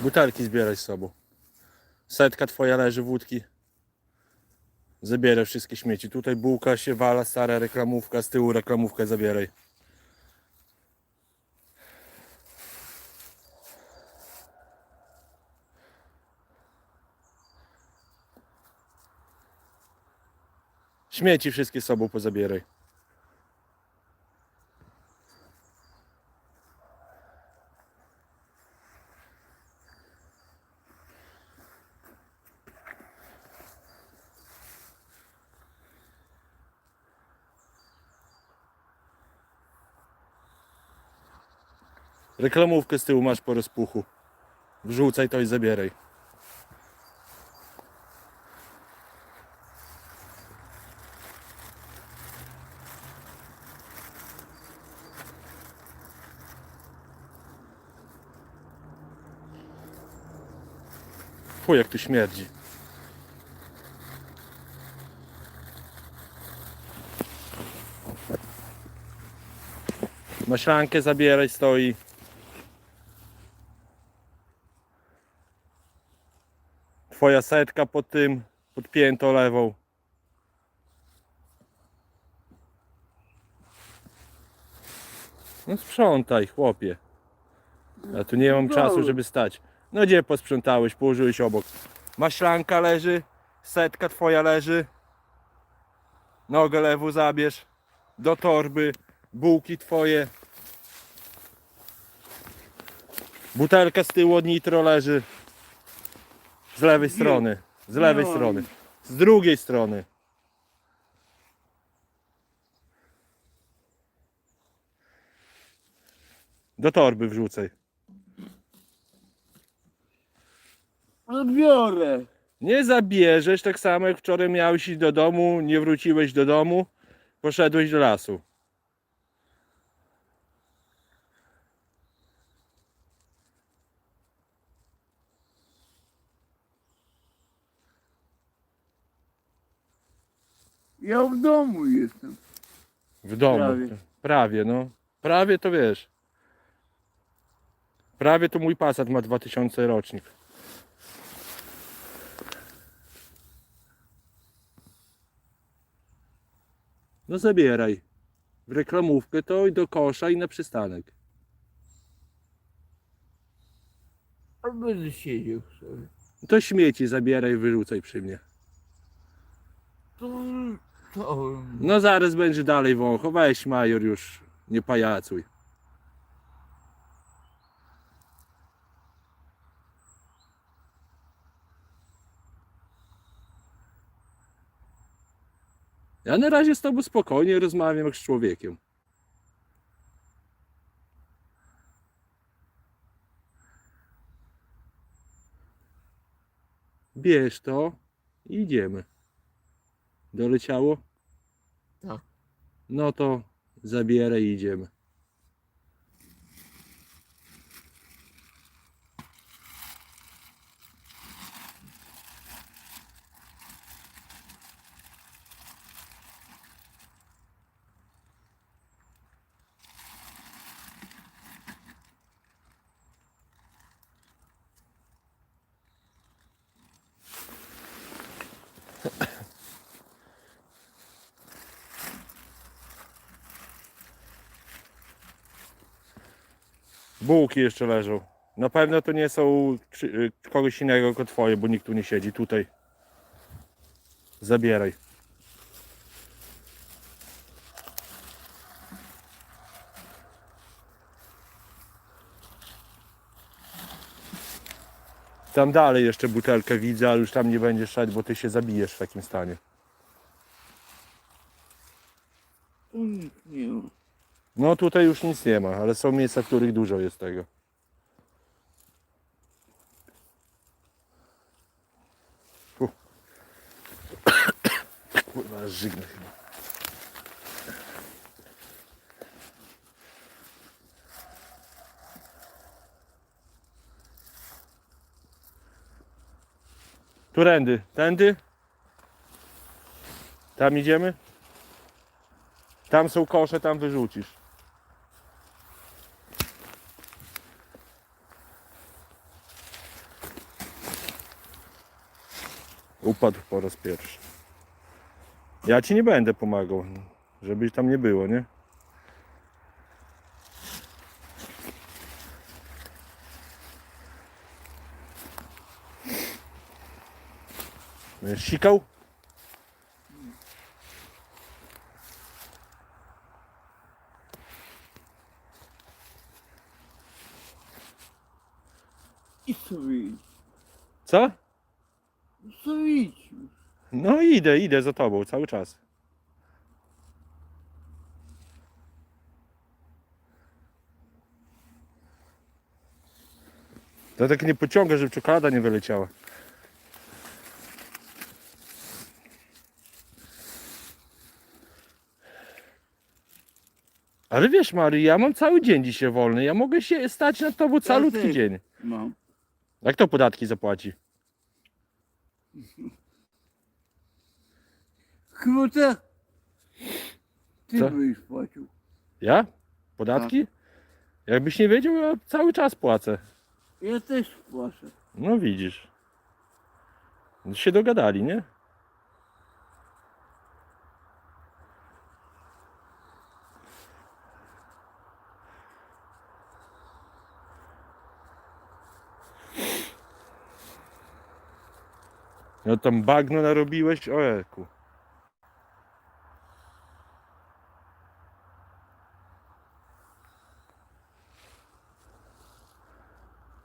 Butelki zbieraj z sobą. Setka twoja leży wódki. Zabieraj wszystkie śmieci. Tutaj bułka się wala, stara reklamówka, z tyłu reklamówkę zabieraj. Śmieci wszystkie z sobą pozabieraj. Reklamówkę z tyłu masz po rozpuchu. Wrzucaj to i zabieraj. Fuj, jak tu śmierdzi. Maślankę zabieraj, stoi. Twoja setka pod tym, podpięto lewą. No sprzątaj, chłopie. Ja tu nie mam czasu, żeby stać. No gdzie posprzątałeś, położyłeś obok. Maślanka leży, setka twoja leży. Nogę lewą zabierz. Do torby, bułki twoje. Butelka z tyłu od nitro leży. Z lewej strony. Z lewej strony. Z drugiej strony. Do torby wrzucaj. Odbiorę. Nie zabierzesz tak samo jak wczoraj miałeś iść do domu, nie wróciłeś do domu, poszedłeś do lasu. Ja w domu jestem. W domu. Prawie. Prawie, no. Prawie to wiesz. Prawie to mój Passat ma 2000 rocznik. No zabieraj. W reklamówkę to i do kosza i na przystanek. A będę siedział sobie. To śmieci zabieraj wyrzucaj przy mnie. To No zaraz będzie dalej wącho. Weź major już, nie pajacuj. Ja na razie z tobą spokojnie rozmawiam jak z człowiekiem. Bierz to i idziemy. Doleciało? Tak. No to zabieraj i idziemy. Bułki jeszcze leżą. Na pewno to nie są y, kogoś innego tylko twoje, bo nikt tu nie siedzi. Tutaj. Zabieraj. Tam dalej jeszcze butelkę widzę, ale już tam nie będziesz szedł, bo ty się zabijesz w takim stanie. nic nie. No tutaj już nic nie ma, ale są miejsca, w których dużo jest tego. Kurwa, żygnę chyba. Tędy? Tam idziemy? Tam są kosze, tam wyrzucisz. Upadł po raz pierwszy. Ja ci nie będę pomagał, żebyś tam nie było, nie? Będziesz sikał? I. Co? No idę, idę za tobą cały czas. To tak nie pociąga, żeby czekolada nie wyleciała. Ale wiesz, Mary, ja mam cały dzień dzisiaj wolny. Ja mogę się stać nad tobą calutki dzień. Mam. Jak to podatki zapłaci? Tak. Ty Co? byś płacił. Ja? Podatki? Jakbyś nie wiedział, ja cały czas płacę. Ja też płacę. No widzisz. Się dogadali, nie? No tam bagno narobiłeś, ojeku.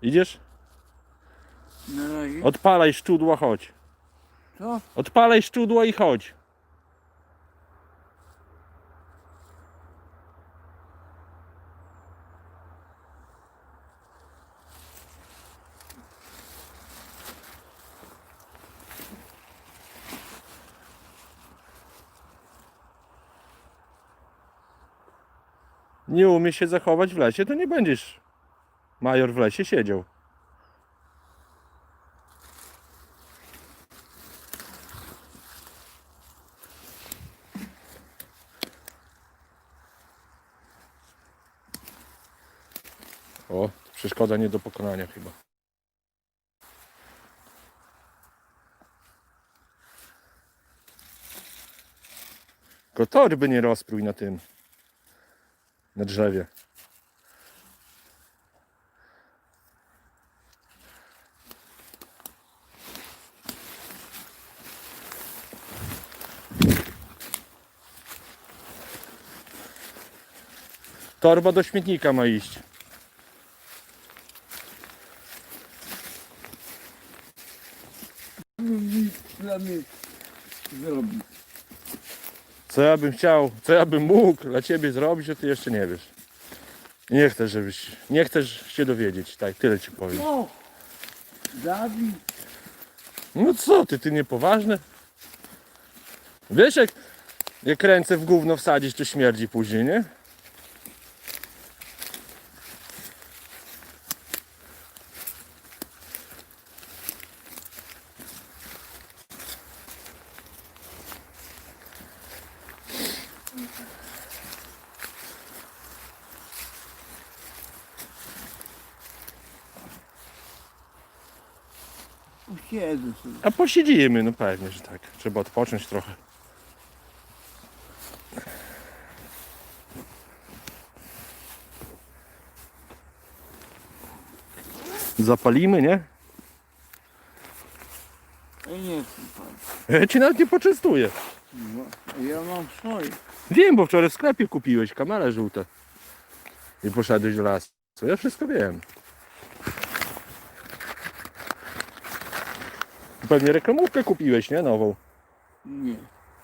Idziesz? Na razie. Odpalaj szczudła, chodź. Co? Odpalaj szczudła i chodź. Nie umie się zachować w lesie, to nie będziesz major w lesie siedział. O, przeszkoda nie do pokonania chyba. Tylko torby nie rozprój na tym. Na drzewie. Torba do śmietnika ma iść. Nic dla mnie zrobić. Co ja bym chciał, co ja bym mógł dla ciebie zrobić, to ty jeszcze nie wiesz. Nie chcesz, żebyś, nie chcesz się dowiedzieć, tak, tyle ci powiem. O! Dawid. No co ty, ty niepoważny? Wiesz jak, jak ręce w gówno wsadzić, to śmierdzi później, nie? Siedzę sobie. A posiedzimy, no pewnie, że tak. Trzeba odpocząć trochę. Zapalimy, nie? Ja nie chcę. Ja cię nawet nie poczęstuję. No, Ja mam swoje. Wiem, bo wczoraj w sklepie kupiłeś kamerę żółte. I poszedłeś do lasu. Ja wszystko wiem. Pewnie reklamówkę kupiłeś, nie? Nową. Nie.